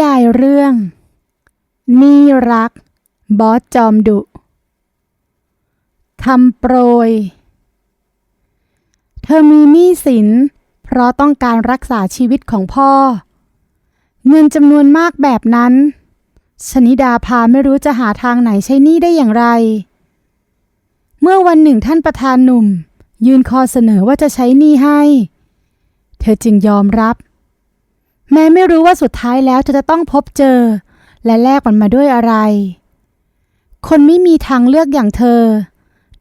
ยายเรื่อง นี่รัก บอสจอมดุคำโปรย เธอมีหนี้สิน เพราะต้องการรักษาชีวิตของพ่อ เงินจำนวนมากแบบนั้น ชนิดาพาไม่รู้จะหาทางไหนใช้หนี้ได้อย่างไร เมื่อวันหนึ่งท่านประธานหนุ่ม ยืนข้อเสนอว่าจะใช้หนี้ให้ เธอจึงยอมรับ แม้ไม่รู้ว่าสุดท้ายแล้วเธอจะต้องพบเจอ และแลกมันมาด้วยอะไร คนไม่มีทางเลือกอย่างเธอ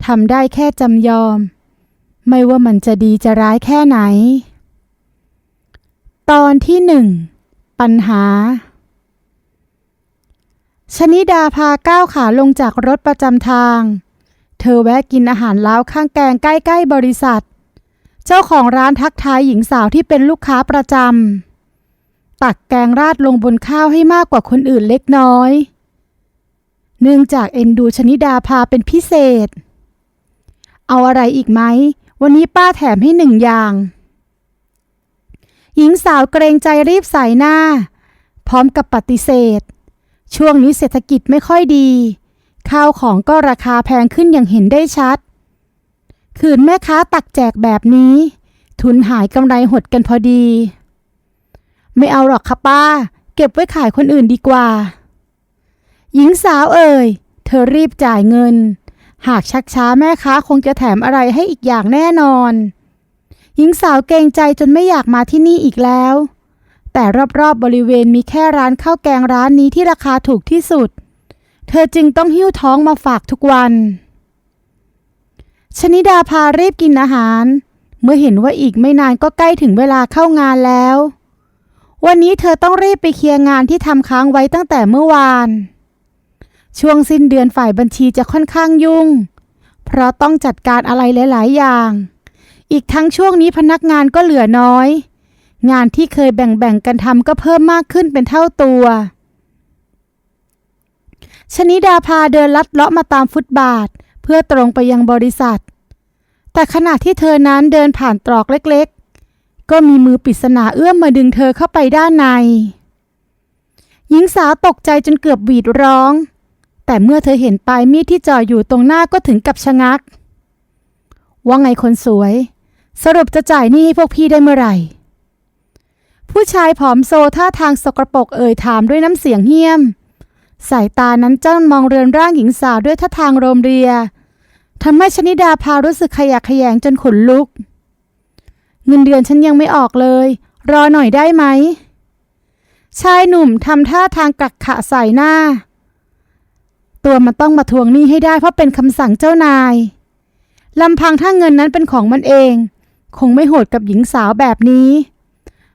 ทำได้แค่จำยอม ไม่ว่ามันจะดีจะร้ายแค่ไหน ตอนที่หนึ่งปัญหาชนิดาพาก้าวขาลงจากรถประจำทาง เธอแวะกินอาหารล้าวข้างแกงใกล้ๆบริษัท เจ้าของร้านทักทายหญิงสาวที่เป็นลูกค้าประจำ ตักแกงราดลงบนข้าวให้มากกว่าคนอื่นเล็กน้อย เนื่องจากเอ็นดูชนิดาพาเป็นพิเศษ เอาอะไรอีกไหม วันนี้ป้าแถมให้หนึ่งอย่าง หญิงสาวเกรงใจรีบใส่หน้า พร้อมกับปฏิเสธ ช่วงนี้เศรษฐกิจไม่ค่อยดี ข้าวของก็ราคาแพงขึ้นอย่างเห็นได้ชัดขืนแม่ค้าตักแจกแบบนี้ ทุนหายกำไรหดกันพอดี ไม่เอาหรอกค่ะป้า เก็บไว้ขายคนอื่นดีกว่า หญิงสาวเอ่ย เธอรีบจ่ายเงิน หากชักช้าแม่ค้าคงจะแถมอะไรให้อีกอย่างแน่นอน หญิงสาวเกรงใจจนไม่อยากมาที่นี่อีกแล้ว แต่รอบๆบบริเวณมีแค่ร้านข้าวแกงร้านนี้ที่ราคาถูกที่สุด เธอจึงต้องหิ้วท้องมาฝากทุกวัน ชนิดาพารีบกินอาหาร เมื่อเห็นว่าอีกไม่นานก็ใกล้ถึงเวลาเข้างานแล้ว วันนี้เธอต้องรีบไปเคลียร์งานที่ทำค้างไว้ตั้งแต่เมื่อวาน ช่วงสิ้นเดือนฝ่ายบัญชีจะค่อนข้างยุ่ง เพราะต้องจัดการอะไรหลาย ๆ อย่าง อีกทั้งช่วงนี้พนักงานก็เหลือน้อย งานที่เคยแบ่ง ๆ กันทำก็เพิ่มมากขึ้นเป็นเท่าตัวชนิดาพาเดินลัดเลาะมาตามฟุตบาท เพื่อตรงไปยังบริษัท แต่ขณะที่เธอนั้นเดินผ่านตรอกเล็ก ก็มีมือปริศนาเอื้อมมาดึงเธอเข้าไปด้านใน หญิงสาวตกใจจนเกือบหวีดร้อง แต่เมื่อเธอเห็นปลายมีดที่จ่ออยู่ตรงหน้าก็ถึงกับชะงัก ว่าไงคนสวย สรุปจะจ่ายหนี้ให้พวกพี่ได้เมื่อไหร่ ผู้ชายผอมโซท่าทางสกรปรกเอ่ยถามด้วยน้ำเสียงเหี้ยม สายตานั้นจ้องมองเรือนร่างหญิงสาวด้วยท่าทางโรมเรียทำให้ชนิดาพารู้สึกขยะแขยงจนขนลุก เงินเดือนฉันยังไม่ออกเลย รอหน่อยได้ไหม ชายหนุ่มทำท่าทางกักขะใส่หน้า ตัวมันต้องมาทวงหนี้ให้ได้เพราะเป็นคำสั่งเจ้านายลำพังถ้าเงินนั้นเป็นของมันเอง คงไม่โหดกับหญิงสาวแบบนี้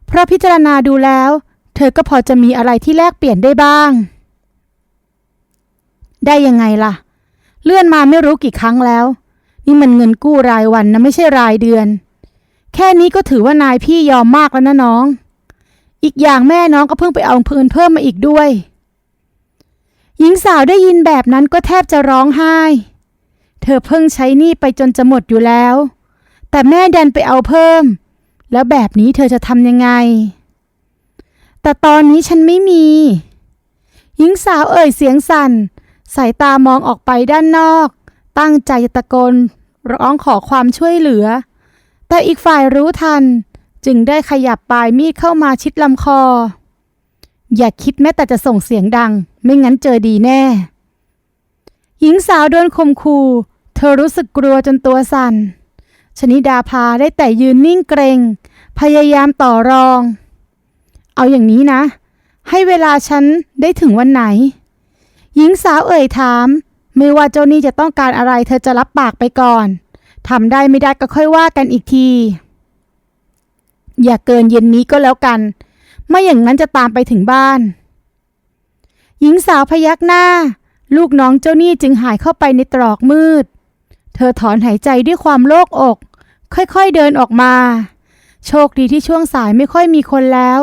เพราะพิจารณาดูแล้ว เธอก็พอจะมีอะไรที่แลกเปลี่ยนได้บ้าง ได้ยังไงล่ะ เลื่อนมาไม่รู้กี่ครั้งแล้ว นี่มันเงินกู้รายวันนะไม่ใช่รายเดือน แค่นี้ก็ถือว่านายพี่ยอมมากแล้วนะน้อง อีกอย่างแม่น้องก็เพิ่งไปเอาเงินเพิ่มมาอีกด้วย หญิงสาวได้ยินแบบนั้นก็แทบจะร้องไห้ เธอเพิ่งใช้หนี้ไปจนจะหมดอยู่แล้ว แต่แม่ดันไปเอาเพิ่ม แล้วแบบนี้เธอจะทำยังไง แต่ตอนนี้ฉันไม่มี หญิงสาวเอ่ยเสียงสั่น สายตามองออกไปด้านนอก ตั้งใจตะโกนร้องขอความช่วยเหลือ แต่อีกฝ่ายรู้ทัน จึงได้ขยับปลายมีดเข้ามาชิดลำคอ อย่าคิดแม้แต่จะส่งเสียงดัง ไม่งั้นเจอดีแน่ หญิงสาวโดนข่มขู่เธอรู้สึกกลัวจนตัวสั่นชนิดาพาได้แต่ยืนนิ่งเกรงพยายามต่อรอง เอาอย่างนี้นะ ให้เวลาฉันได้ถึงวันไหน หญิงสาวเอ่ยถาม ไม่ว่าเจ้านี่จะต้องการอะไรเธอจะรับปากไปก่อน ทำได้ไม่ได้ก็ค่อยว่ากันอีกที อย่าเกินเย็นนี้ก็แล้วกัน ไม่อย่างนั้นจะตามไปถึงบ้าน หญิงสาวพยักหน้า ลูกน้องเจ้าหนี้จึงหายเข้าไปในตรอกมืด เธอถอนหายใจด้วยความโล่งอก ค่อยๆเดินออกมา โชคดีที่ช่วงสายไม่ค่อยมีคนแล้ว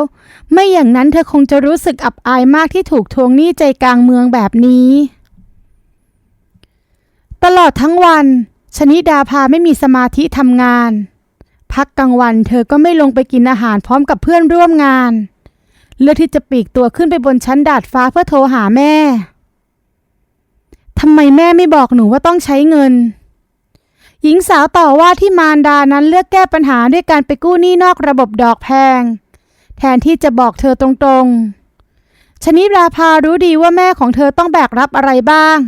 ไม่อย่างนั้นเธอคงจะรู้สึกอับอายมากที่ถูกทวงหนี้ใจกลางเมืองแบบนี้ ตลอดทั้งวัน ชนิดาพาไม่มีสมาธิทำงาน พักกลางวันเธอก็ไม่ลงไปกินอาหารพร้อมกับเพื่อนร่วมงาน เลือกที่จะปีกตัวขึ้นไปบนชั้นดาดฟ้าเพื่อโทรหาแม่ทำไมแม่ไม่บอกหนูว่าต้องใช้เงิน หญิงสาวต่อว่าที่มารดานั้นเลือกแก้ปัญหาด้วยการไปกู้หนี้นอกระบบดอกแพง แทนที่จะบอกเธอตรงๆ ชนิดราภารู้ดีว่าแม่ของเธอต้องแบกรับอะไรบ้าง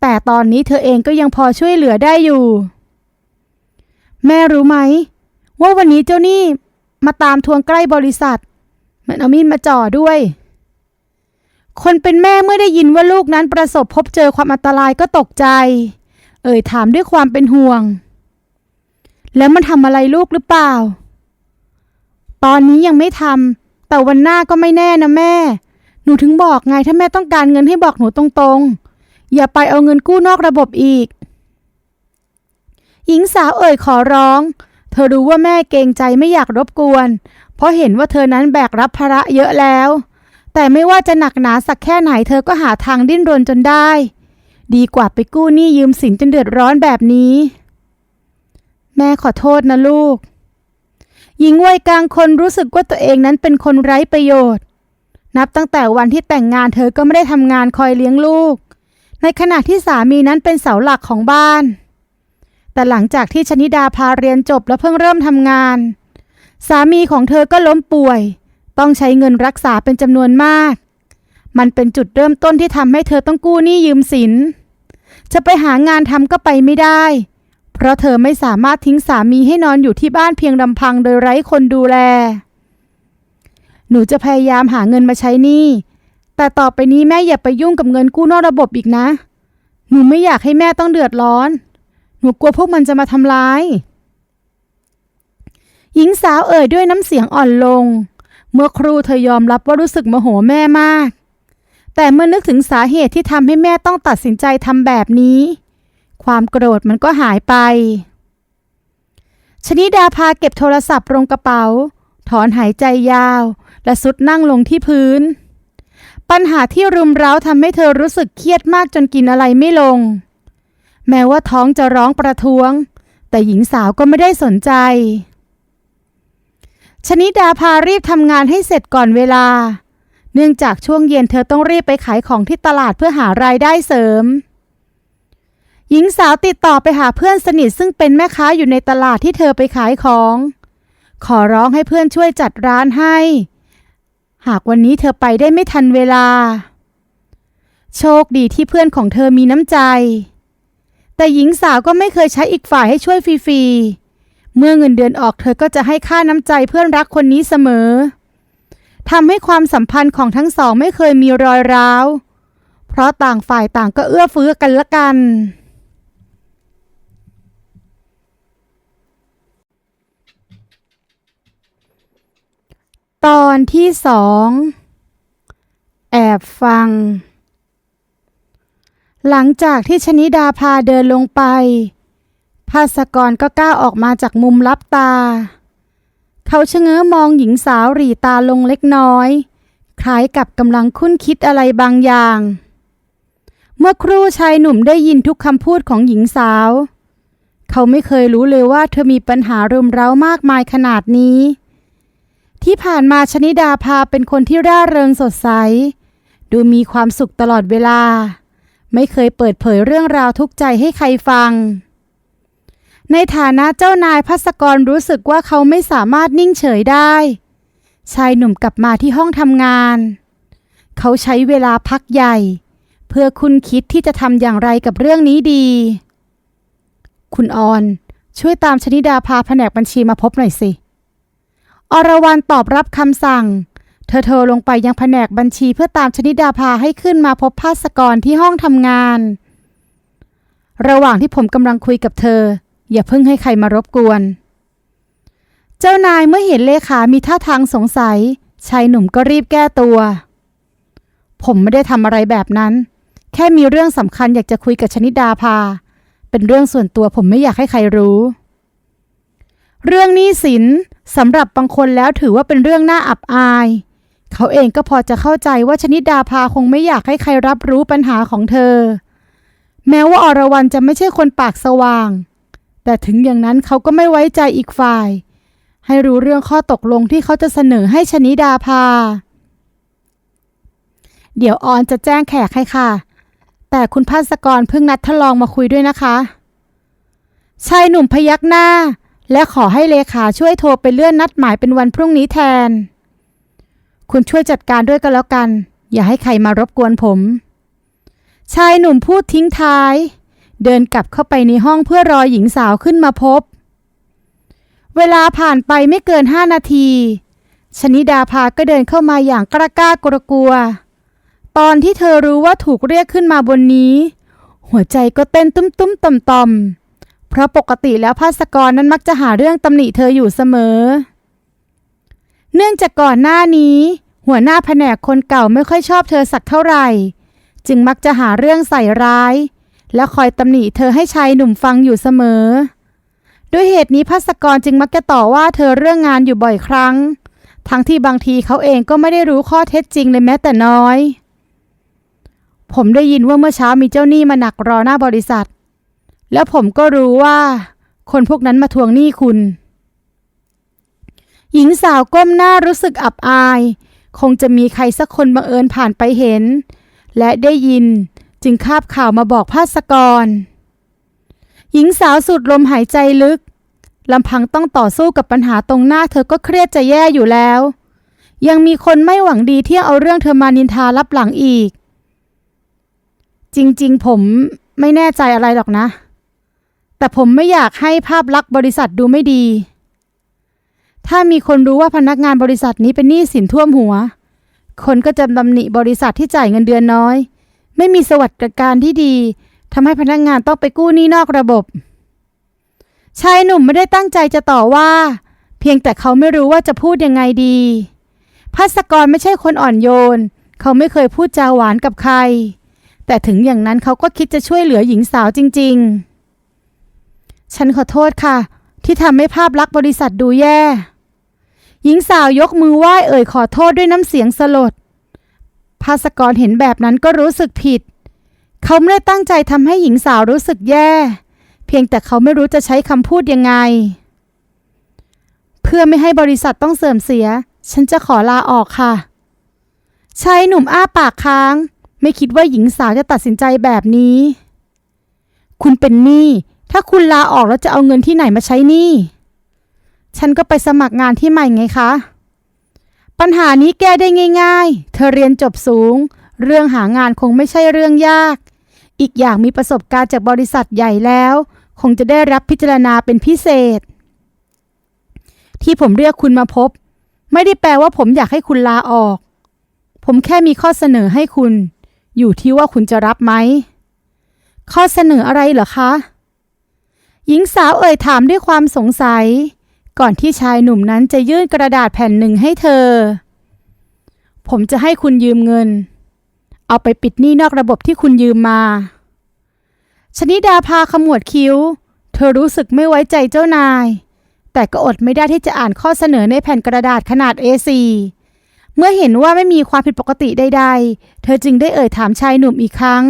แต่ตอนนี้เธอเองก็ยังพอช่วยเหลือได้อยู่ แม่รู้ไหม ว่าวันนี้เจ้านี้มาตามทวงใกล้บริษัท มันเอามีดมาจ่อด้วย คนเป็นแม่เมื่อได้ยินว่าลูกนั้นประสบพบเจอความอันตรายก็ตกใจ เอ่ยถามด้วยความเป็นห่วง แล้วมันทำอะไรลูกหรือเปล่า ตอนนี้ยังไม่ทำแต่วันหน้าก็ไม่แน่นะแม่ หนูถึงบอกไงถ้าแม่ต้องการเงินให้บอกหนูตรงๆ อย่าไปเอาเงินกู้นอกระบบอีก หญิงสาวเอ่ยขอร้อง เธอรู้ว่าแม่เกรงใจไม่อยากรบกวน เพราะเห็นว่าเธอนั้นแบกรับภาระเยอะแล้ว แต่ไม่ว่าจะหนักหนาสักแค่ไหนเธอก็หาทางดิ้นรนจนได้ ดีกว่าไปกู้หนี้ยืมสินจนเดือดร้อนแบบนี้ แม่ขอโทษนะลูก หญิงวัยกลางคนรู้สึกว่าตัวเองนั้นเป็นคนไร้ประโยชน์นับตั้งแต่วันที่แต่งงานเธอก็ไม่ได้ทำงานคอยเลี้ยงลูก ในขณะที่สามีนั้นเป็นเสาหลักของบ้าน แต่หลังจากที่ชนิดาพาเรียนจบและเพิ่งเริ่มทำงาน สามีของเธอก็ล้มป่วย ต้องใช้เงินรักษาเป็นจำนวนมาก มันเป็นจุดเริ่มต้นที่ทำให้เธอต้องกู้หนี้ยืมสิน จะไปหางานทำก็ไปไม่ได้ เพราะเธอไม่สามารถทิ้งสามีให้นอนอยู่ที่บ้านเพียงลำพังโดยไร้คนดูแล หนูจะพยายามหาเงินมาใช้หนี้ แต่ต่อไปนี้แม่อย่าไปยุ่งกับเงินกู้นอกระบบอีกนะ หนูไม่อยากให้แม่ต้องเดือดร้อน หนูกลัวพวกมันจะมาทำร้าย หญิงสาวเอ่ยด้วยน้ำเสียงอ่อนลง เมื่อครูเธอยอมรับว่ารู้สึกโมโหแม่มาก แต่เมื่อนึกถึงสาเหตุที่ทำให้แม่ต้องตัดสินใจทำแบบนี้ ความโกรธมันก็หายไป ชนิดาพาเก็บโทรศัพท์ลงกระเป๋า ถอนหายใจยาว และสุดนั่งลงที่พื้น ปัญหาที่รุมเร้าทำให้เธอรู้สึกเครียดมากจนกินอะไรไม่ลง แม้ว่าท้องจะร้องประท้วง แต่หญิงสาวก็ไม่ได้สนใจ ชนิดาพารีบทำงานให้เสร็จก่อนเวลา เนื่องจากช่วงเย็นเธอต้องรีบไปขายของที่ตลาดเพื่อหารายได้เสริม หญิงสาวติดต่อไปหาเพื่อนสนิทซึ่งเป็นแม่ค้าอยู่ในตลาดที่เธอไปขายของ ขอร้องให้เพื่อนช่วยจัดร้านให้ หากวันนี้เธอไปได้ไม่ทันเวลา โชคดีที่เพื่อนของเธอมีน้ำใจ แต่หญิงสาวก็ไม่เคยใช้อีกฝ่ายให้ช่วยฟรีๆ เมื่อเงินเดือนออกเธอก็จะให้ค่าน้ำใจเพื่อนรักคนนี้เสมอทำให้ความสัมพันธ์ของทั้งสองไม่เคยมีรอยร้าว เพราะต่างฝ่ายต่างก็เอื้อเฟื้อกันละกัน ตอนที่สอง แอบฟัง หลังจากที่ชนิดาพาเดินลงไปภาสกรก็ก้าวออกมาจากมุมลับตา เขาชะเง้อมองหญิงสาวหรีตาลงเล็กน้อย คล้ายกับกำลังคุ้นคิดอะไรบางอย่าง เมื่อครู่ชายหนุ่มได้ยินทุกคำพูดของหญิงสาว เขาไม่เคยรู้เลยว่าเธอมีปัญหารุมเร้ามากมายขนาดนี้ ที่ผ่านมาชนิดาพาเป็นคนที่ร่าเริงสดใส ดูมีความสุขตลอดเวลา ไม่เคยเปิดเผยเรื่องราวทุกใจให้ใครฟัง ในฐานะเจ้านายพัสกรรู้สึกว่าเขาไม่สามารถนิ่งเฉยได้ ชายหนุ่มกลับมาที่ห้องทำงาน เขาใช้เวลาพักใหญ่ เพื่อคุณคิดที่จะทำอย่างไรกับเรื่องนี้ดี คุณออน ช่วยตามชนิดาพาแผนกบัญชีมาพบหน่อยสิ อรวรรณตอบรับคำสั่ง เธอโทรลงไปยังแผนกบัญชีเพื่อตามชนิดาพาให้ขึ้นมาพบภาสกรที่ห้องทำงาน ระหว่างที่ผมกำลังคุยกับเธอ อย่าเพิ่งให้ใครมารบกวน เจ้านายเมื่อเห็นเลขา มีท่าทางสงสัยชายหนุ่มก็รีบแก้ตัว ผมไม่ได้ทำอะไรแบบนั้น แค่มีเรื่องสำคัญอยากจะคุยกับชนิดาพาเป็นเรื่องส่วนตัวผมไม่อยากให้ใครรู้ เรื่องหนี้สินสำหรับบางคนแล้วถือว่าเป็นเรื่องน่าอับอาย เขาเองก็พอจะเข้าใจว่าชนิดดาพาคงไม่อยากให้ใครรับรู้ปัญหาของเธอ แม้ว่าอรวรรณจะไม่ใช่คนปากสว่าง แต่ถึงอย่างนั้นเขาก็ไม่ไว้ใจอีกฝ่าย ให้รู้เรื่องข้อตกลงที่เขาจะเสนอให้ชนิดาพาเดี๋ยวออนจะแจ้งแขกให้ค่ะ แต่คุณภาสกรเพิ่งนัดทดลองมาคุยด้วยนะคะชายหนุ่มพยักหน้า และขอให้เลขาช่วยโทรไปเลื่อนนัดหมายเป็นวันพรุ่งนี้แทน คุณช่วยจัดการด้วยก็แล้วกัน อย่าให้ใครมารบกวนผม ชายหนุ่มพูดทิ้งท้าย เดินกลับเข้าไปในห้องเพื่อรอหญิงสาวขึ้นมาพบ เวลาผ่านไปไม่เกินห้านาที ชนิดาภาก็เดินเข้ามาอย่างกระกล้ากลัวกลัว ตอนที่เธอรู้ว่าถูกเรียกขึ้นมาบนนี้ หัวใจก็เต้นตุ้มตุ้มต่อมต่อมๆ เพราะปกติแล้วภาสกรนั้นมักจะหาเรื่องตำหนิเธออยู่เสมอ เนื่องจากก่อนหน้านี้ หัวหน้าแผนกคนเก่าไม่ค่อยชอบเธอสักเท่าไหร่ จึงมักจะหาเรื่องใส่ร้าย และคอยตำหนิเธอให้ชายหนุ่มฟังอยู่เสมอ ด้วยเหตุนี้ภาสกรจึงมักจะต่อว่าเธอเรื่องงานอยู่บ่อยครั้ง ทั้งที่บางทีเขาเองก็ไม่ได้รู้ข้อเท็จจริงเลยแม้แต่น้อย ผมได้ยินว่าเมื่อเช้ามีเจ้าหนี้มาหนักรอหน้าบริษัท แล้วผมก็รู้ว่า คนพวกนั้นมาทวงหนี้คุณ หญิงสาวก้มหน้ารู้สึกอับอาย คงจะมีใครสักคนบังเอิญผ่านไปเห็น และได้ยินจึงคาบข่าวมาบอกภาสกร หญิงสาวสูดลมหายใจลึกลำพังต้องต่อสู้กับปัญหาตรงหน้าเธอก็เครียดจะแย่อยู่แล้ว ยังมีคนไม่หวังดีที่เอาเรื่องเธอมานินทารับหลังอีก จริงๆ ผมไม่แน่ใจอะไรหรอกนะ แต่ผมไม่อยากให้ภาพลักษณ์บริษัทดูไม่ดี ถ้ามีคนรู้ว่าพนักงานบริษัทนี้เป็นหนี้สินท่วมหัว คนก็จะตำหนิบริษัทที่จ่ายเงินเดือนน้อย ไม่มีสวัสดิการที่ดีทำให้พนักงานต้องไปกู้หนี้นอกระบบ ชายหนุ่มไม่ได้ตั้งใจจะต่อว่า เพียงแต่เขาไม่รู้ว่าจะพูดยังไงดีภัสกรไม่ใช่คนอ่อนโยน เขาไม่เคยพูดจาหวานกับใคร แต่ถึงอย่างนั้นเขาก็คิดจะช่วยเหลือหญิงสาวจริง ๆ ฉันขอโทษค่ะ ที่ทำให้ภาพลักษณ์บริษัทดูแย่ หญิงสาวยกมือไหว้เอ่ยขอโทษด้วยน้ำเสียงสลด ภาสกรเห็นแบบนั้นก็รู้สึกผิด เขาไม่ได้ตั้งใจทำให้หญิงสาวรู้สึกแย่ เพียงแต่เขาไม่รู้จะใช้คำพูดยังไง เพื่อไม่ให้บริษัทต้องเสื่อมเสีย ฉันจะขอลาออกค่ะชายหนุ่มอ้าปากค้าง ไม่คิดว่าหญิงสาวจะตัดสินใจแบบนี้ คุณเป็นหนี้ ถ้าคุณลาออกแล้วจะเอาเงินที่ไหนมาใช้หนี้ ฉันก็ไปสมัครงานที่ใหม่ไงคะ ปัญหานี้แก้ได้ง่าย ๆ เธอเรียนจบสูง เรื่องหางานคงไม่ใช่เรื่องยาก อีกอย่างมีประสบการณ์จากบริษัทใหญ่แล้ว คงจะได้รับพิจารณาเป็นพิเศษ ที่ผมเรียกคุณมาพบ ไม่ได้แปลว่าผมอยากให้คุณลาออก ผมแค่มีข้อเสนอให้คุณ อยู่ที่ว่าคุณจะรับไหม ข้อเสนออะไรเหรอคะ หญิงสาวเอ่ยถามด้วยความสงสัย ก่อนที่ชายหนุ่มนั้นจะยื่นกระดาษแผ่นหนึ่งให้เธอ ผมจะให้คุณยืมเงิน เอาไปปิดหนี้นอกระบบที่คุณยืมมาชนิดาพาขมวดคิ้ว เธอรู้สึกไม่ไว้ใจเจ้านาย แต่ก็อดไม่ได้ที่จะอ่านข้อเสนอในแผ่นกระดาษขนาด A4 เมื่อเห็นว่าไม่มีความผิดปกติใดๆ เธอจึงได้เอ่ยถามชายหนุ่มอีกครั้ง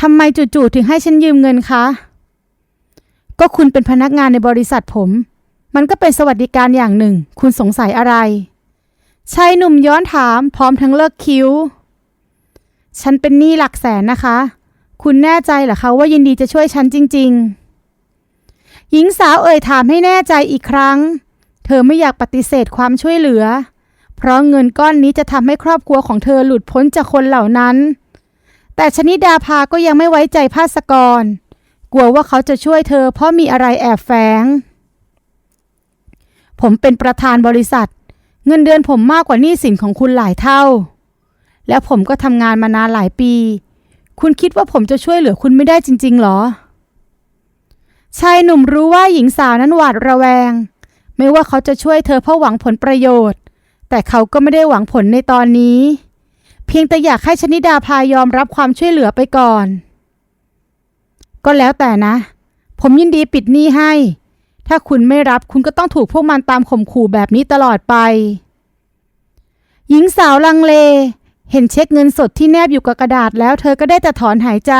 ทำไมจู่ๆถึงให้ฉันยืมเงินคะ ก็คุณเป็นพนักงานในบริษัทผม มันก็เป็นสวัสดิการอย่างหนึ่ง คุณสงสัยอะไรชายหนุ่มย้อนถามพร้อมทั้งเลิกคิ้ว ฉันเป็นหนี้หลักแสนนะคะ คุณแน่ใจเหรอคะว่ายินดีจะช่วยฉันจริง ๆ หญิงสาวเอ่ยถามให้แน่ใจอีกครั้ง เธอไม่อยากปฏิเสธความช่วยเหลือ เพราะเงินก้อนนี้จะทำให้ครอบครัวของเธอหลุดพ้นจากคนเหล่านั้น แต่ชนิดาภาก็ยังไม่ไว้ใจภาสกร กลัวว่าเขาจะช่วยเธอเพราะมีอะไรแอบแฝง ผมเป็นประธานบริษัท เงินเดือนผมมากกว่าหนี้สินของคุณหลายเท่า แล้วผมก็ทำงานมานานหลายปี คุณคิดว่าผมจะช่วยเหลือคุณไม่ได้จริง ๆหรอ ชายหนุ่มรู้ว่าหญิงสาวนั้นหวาดระแวง ไม่ว่าเขาจะช่วยเธอเพราะหวังผลประโยชน์ แต่เขาก็ไม่ได้หวังผลในตอนนี้ เพียงแต่อยากให้ชนิดาพายอมรับความช่วยเหลือไปก่อน ก็แล้วแต่นะ ผมยินดีปิดหนี้ให้ ถ้าคุณไม่รับคุณก็ต้องถูกพวกมันตามข่มขู่แบบนี้ตลอดไป หญิงสาวลังเล เห็นเช็คเงินสดที่แนบอยู่กับกระดาษแล้วเธอก็ได้แต่ถอนหายใจ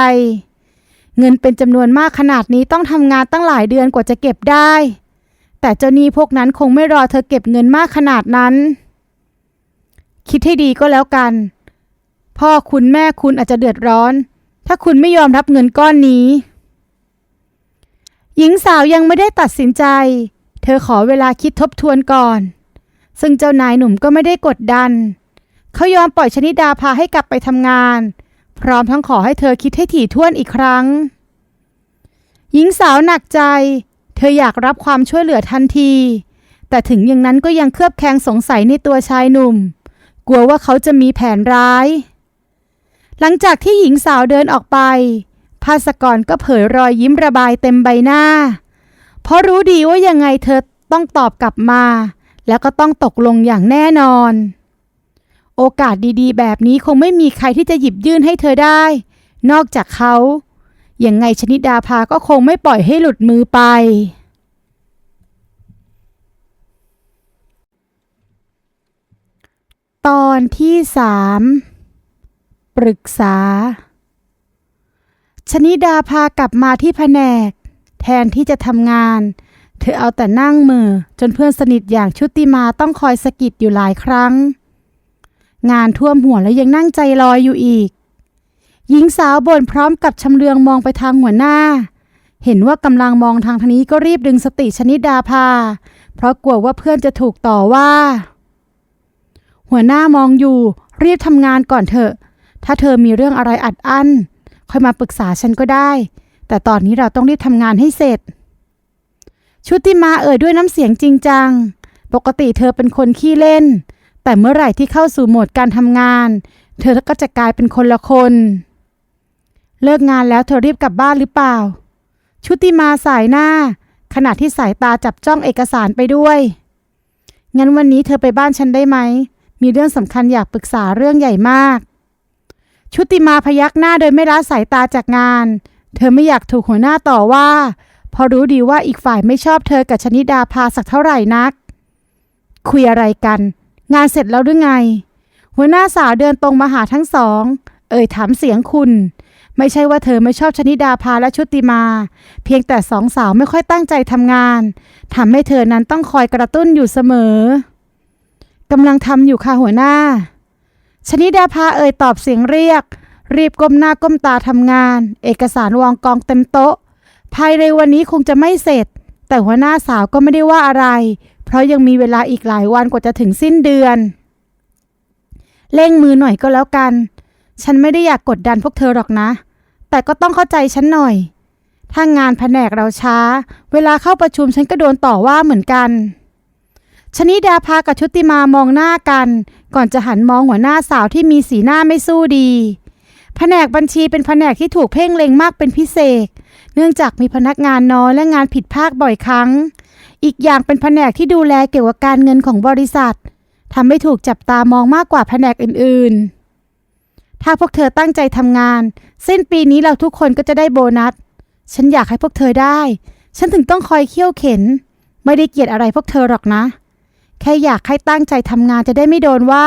เงินเป็นจำนวนมากขนาดนี้ต้องทำงานตั้งหลายเดือนกว่าจะเก็บได้ แต่เจ้าหนี้พวกนั้นคงไม่รอเธอเก็บเงินมากขนาดนั้น คิดให้ดีก็แล้วกัน พ่อคุณแม่คุณอาจจะเดือดร้อนถ้าคุณไม่ยอมรับเงินก้อนนี้ หญิงสาวยังไม่ได้ตัดสินใจ เธอขอเวลาคิดทบทวนก่อน ซึ่งเจ้านายหนุ่มก็ไม่ได้กดดัน เขายอมปล่อยชนิดาพาให้กลับไปทำงาน พร้อมทั้งขอให้เธอคิดให้ถี่ถ้วนอีกครั้ง หญิงสาวหนักใจ เธออยากรับความช่วยเหลือทันที แต่ถึงอย่างนั้นก็ยังเคลือบแคลงสงสัยในตัวชายหนุ่ม กลัวว่าเขาจะมีแผนร้าย หลังจากที่หญิงสาวเดินออกไป ภาสกรก็เผยรอยยิ้มระบายเต็มใบหน้า เพราะรู้ดีว่ายังไงเธอต้องตอบกลับมา แล้วก็ต้องตกลงอย่างแน่นอน โอกาสดีๆ แบบนี้คงไม่มีใครที่จะหยิบยื่นให้เธอได้ นอกจากเขา อยังไงชนิดาภาก็คงไม่ปล่อยให้หลุดมือไป ตอนที่สามปรึกษา ชนิดาพากลับมาที่แผนก แทนที่จะทำงาน เธอเอาแต่นั่งมือจนเพื่อนสนิทอย่างชุติมาต้องคอยสะกิดอยู่หลายครั้ง งานท่วมหัวแล้วยังนั่งใจลอยอยู่อีก หญิงสาวบ่นพร้อมกับชำเลืองมองไปทางหัวหน้า เห็นว่ากำลังมองทางทางนี้ก็รีบดึงสติชนิดาพา เพราะกลัวว่าเพื่อนจะถูกต่อว่า หัวหน้ามองอยู่ รีบทำงานก่อนเถอะ ถ้าเธอมีเรื่องอะไรอัดอั้น ค่อยมาปรึกษาฉันก็ได้ แต่ตอนนี้เราต้องรีบทำงานให้เสร็จ ชุติมาเอ่ยด้วยน้ำเสียงจริงจัง ปกติเธอเป็นคนขี้เล่น แต่เมื่อไหร่ที่เข้าสู่โหมดการทำงาน เธอก็จะกลายเป็นคนละคน เลิกงานแล้วเธอรีบกลับบ้านหรือเปล่า ชุติมาสายหน้า ขณะที่สายตาจับจ้องเอกสารไปด้วย งั้นวันนี้เธอไปบ้านฉันได้ไหม มีเรื่องสำคัญอยากปรึกษาเรื่องใหญ่มาก ชุติมาพยักหน้าโดยไม่ละสายตาจากงาน เธอไม่อยากถูกหัวหน้าต่อว่า เพราะรู้ดีว่าอีกฝ่ายไม่ชอบเธอกับชนิดาพาสักเท่าไหร่นัก คุยอะไรกัน งานเสร็จแล้วหรือไง หัวหน้าสาวเดินตรงมาหาทั้งสอง เอ่ยถามเสียงคุณ ไม่ใช่ว่าเธอไม่ชอบชนิดาพาและชุติมา เพียงแต่สองสาวไม่ค่อยตั้งใจทำงานทำให้เธอนั้นต้องคอยกระตุ้นอยู่เสมอกำลังทำอยู่ค่ะหัวหน้า ชนิดาพาเอ่ยตอบเสียงเรียก รีบก้มหน้าก้มตาทำงาน เอกสารวางกองเต็มโต๊ะ ภายในวันนี้คงจะไม่เสร็จ แต่หัวหน้าสาวก็ไม่ได้ว่าอะไร เพราะยังมีเวลาอีกหลายวันกว่าจะถึงสิ้นเดือน เร่งมือหน่อยก็แล้วกัน ฉันไม่ได้อยากกดดันพวกเธอหรอกนะ แต่ก็ต้องเข้าใจฉันหน่อย ถ้างานแผนกเราช้า เวลาเข้าประชุมฉันก็โดนต่อว่าเหมือนกันชนิดาพากับชุติมามองหน้ากัน ก่อนจะหันมองหัวหน้าสาวที่มีสีหน้าไม่สู้ดี แผนกบัญชีเป็นแผนกที่ถูกเพ่งเล็งมากเป็นพิเศษ เนื่องจากมีพนักงานน้อยและงานผิดพลาดบ่อยครั้ง อีกอย่างเป็นแผนกที่ดูแลเกี่ยวกับการเงินของบริษัททำให้ถูกจับตามองมากกว่าแผนกอื่นๆ ถ้าพวกเธอตั้งใจทำงาน สิ้นปีนี้เราทุกคนก็จะได้โบนัส ฉันอยากให้พวกเธอได้ ฉันถึงต้องคอยเคี่ยวเข็น ไม่ได้เกลียดอะไรพวกเธอหรอกนะ แค่อยากให้ตั้งใจทำงานจะได้ไม่โดนว่า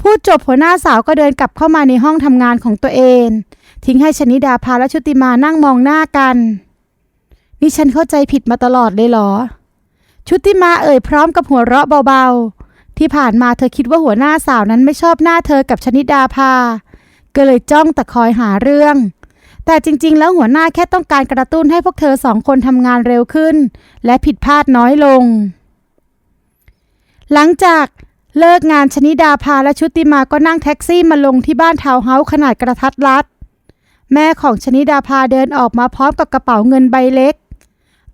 พูดจบหัวหน้าสาวก็เดินกลับเข้ามาในห้องทำงานของตัวเอง ทิ้งให้ชนิดาพาและชุติมานั่งมองหน้ากัน นี่ฉันเข้าใจผิดมาตลอดเลยเหรอ ชุติมาเอ่ยพร้อมกับหัวเราะเบาๆ ที่ผ่านมาเธอคิดว่าหัวหน้าสาวนั้นไม่ชอบหน้าเธอกับชนิดาพา ก็เลยจ้องแต่คอยหาเรื่องแต่จริง ๆ แล้วหัวหน้าแค่ต้องการกระตุ้นให้พวกเธอสองคนทำงานเร็วขึ้น และผิดพลาดน้อยลง หลังจากเลิกงานชนิดาพาและชุติมาก็นั่งแท็กซี่มาลงที่บ้านทาวเฮาส์ขนาดกระทัดรัด แม่ของชนิดาพาเดินออกมาพร้อมกับกระเป๋าเงินใบเล็ก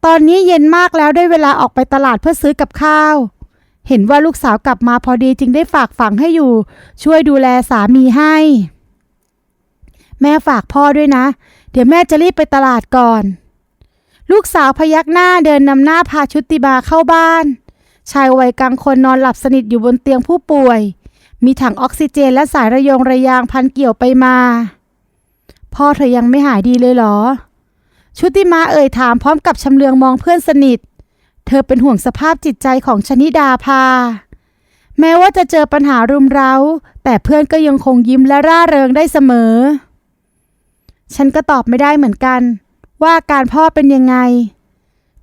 ตอนนี้เย็นมากแล้วได้เวลาออกไปตลาดเพื่อซื้อกับข้าว เห็นว่าลูกสาวกลับมาพอดีจึงได้ฝากฝังให้อยู่ ช่วยดูแลสามีให้ แม่ฝากพ่อด้วยนะ เดี๋ยวแม่จะรีบไปตลาดก่อน ลูกสาวพยักหน้าเดินนำหน้าพาชุติมาเข้าบ้าน ชายวัยกลางคนนอนหลับสนิทอยู่บนเตียงผู้ป่วย มีถังออกซิเจนและสายระยงระยางพันเกี่ยวไปมา พ่อเธอยังไม่หายดีเลยเหรอ ชุติมาเอ่ยถามพร้อมกับชำเลืองมองเพื่อนสนิท เธอเป็นห่วงสภาพจิตใจของชนิดาพาแม้ว่าจะเจอปัญหารุมเร้า แต่เพื่อนก็ยังคงยิ้มและร่าเริงได้เสมอ ฉันก็ตอบไม่ได้เหมือนกัน ว่าอาการพ่อเป็นยังไง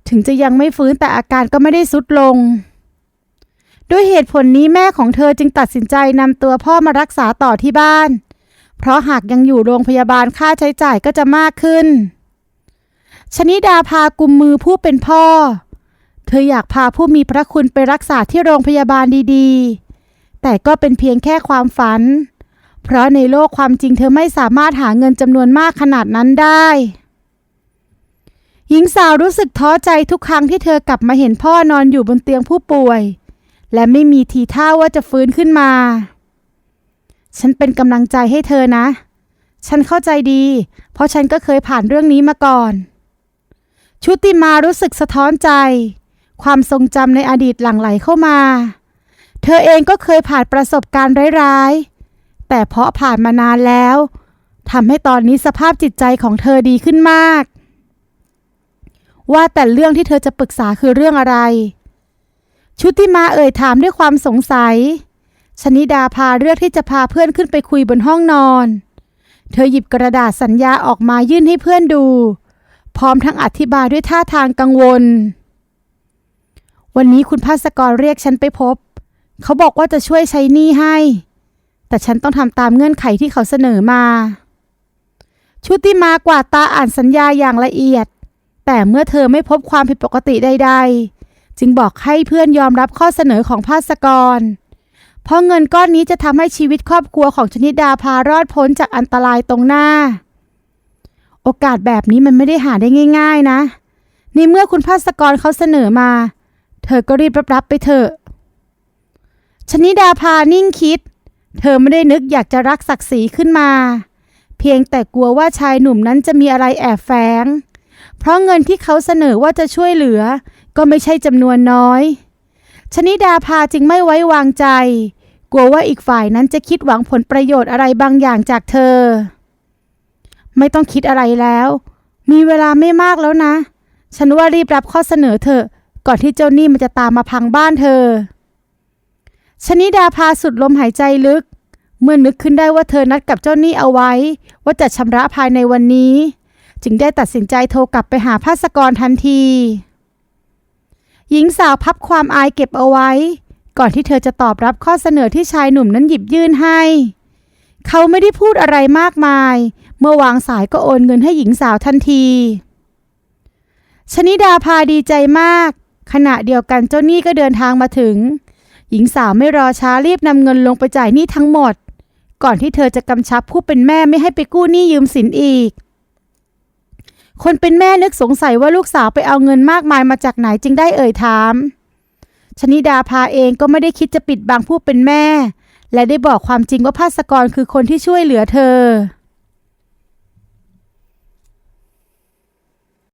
ถึงจะยังไม่ฟื้นแต่อาการก็ไม่ได้สุดลง ด้วยเหตุผลนี้แม่ของเธอจึงตัดสินใจนำตัวพ่อมารักษาต่อที่บ้าน เพราะหากยังอยู่โรงพยาบาลค่าใช้จ่ายก็จะมากขึ้น ชนิดาพากุมมือผู้เป็นพ่อ เธออยากพาผู้มีพระคุณไปรักษาที่โรงพยาบาลดีๆ แต่ก็เป็นเพียงแค่ความฝัน เพราะในโลกความจริงเธอไม่สามารถหาเงินจำนวนมากขนาดนั้นได้ หญิงสาวรู้สึกท้อใจทุกครั้งที่เธอกลับมาเห็นพ่อนอนอยู่บนเตียงผู้ป่วย และไม่มีทีท่าว่าจะฟื้นขึ้นมา ฉันเป็นกำลังใจให้เธอนะ ฉันเข้าใจดี เพราะฉันก็เคยผ่านเรื่องนี้มาก่อน ชุติมารู้สึกสะท้อนใจ ความทรงจำในอดีตหลั่งไหลเข้ามา เธอเองก็เคยผ่านประสบการณ์ร้ายๆ แต่เพราะผ่านมานานแล้วทำให้ตอนนี้สภาพจิตใจของเธอดีขึ้นมาก ว่าแต่เรื่องที่เธอจะปรึกษาคือเรื่องอะไร ชุติมาเอ่ยถามด้วยความสงสัย ชนิดาพาเลือกที่จะพาเพื่อนขึ้นไปคุยบนห้องนอน เธอหยิบกระดาษสัญญาออกมายื่นให้เพื่อนดู พร้อมทั้งอธิบายด้วยท่าทางกังวล วันนี้คุณภาสกรเรียกฉันไปพบ เขาบอกว่าจะช่วยใช้หนี้ให้ แต่ฉันต้องทำตามเงื่อนไขที่เขาเสนอมา ชุติมากวาดตาอ่านสัญญาอย่างละเอียด แต่เมื่อเธอไม่พบความผิดปกติใด ๆ จึงบอกให้เพื่อนยอมรับข้อเสนอของภาสกร เพราะเงินก้อนนี้จะทำให้ชีวิตครอบครัวของชนิดาพารอดพ้นจากอันตรายตรงหน้า โอกาสแบบนี้มันไม่ได้หาได้ง่าย ๆ นะในเมื่อคุณภาสกรเขาเสนอมา เธอก็รีบรับๆไปเถอะชนิดาพานิ่งคิด เธอไม่ได้นึกอยากจะรักศักดิ์ศรีขึ้นมา เพียงแต่กลัวว่าชายหนุ่มนั้นจะมีอะไรแอบแฝงเพราะเงินที่เขาเสนอว่าจะช่วยเหลือ ก็ไม่ใช่จำนวนน้อย ชนิดาพาจึงไม่ไว้วางใจ กลัวว่าอีกฝ่ายนั้นจะคิดหวังผลประโยชน์อะไรบางอย่างจากเธอ ไม่ต้องคิดอะไรแล้ว มีเวลาไม่มากแล้วนะ ฉันว่ารีบรับข้อเสนอเถอะ ก่อนที่เจ้านี้มันจะตามมาพังบ้านเธอ ชนิดาพาสุดลมหายใจลึก เมื่อนึกขึ้นได้ว่าเธอนัดกับเจ้านี้เอาไว้ ว่าจะชำระภายในวันนี้ จึงได้ตัดสินใจโทรกลับไปหาภาสกรทันที หญิงสาวพับความอายเก็บเอาไว้ ก่อนที่เธอจะตอบรับข้อเสนอที่ชายหนุ่มนั้นหยิบยื่นให้ เขาไม่ได้พูดอะไรมากมาย เมื่อวางสายก็โอนเงินให้หญิงสาวทันที ชนิดาพาดีใจมาก ขณะเดียวกันเจ้าหนี้ก็เดินทางมาถึง หญิงสาวไม่รอช้ารีบนำเงินลงไปจ่ายหนี้ทั้งหมด ก่อนที่เธอจะกำชับผู้เป็นแม่ไม่ให้ไปกู้หนี้ยืมสินอีก คนเป็นแม่นึกสงสัยว่าลูกสาวไปเอาเงินมากมายมาจากไหนจึงได้เอ่ยถาม ชนิดาพาเองก็ไม่ได้คิดจะปิดบังผู้เป็นแม่ และได้บอกความจริงว่าภาสกรคือคนที่ช่วยเหลือเธอ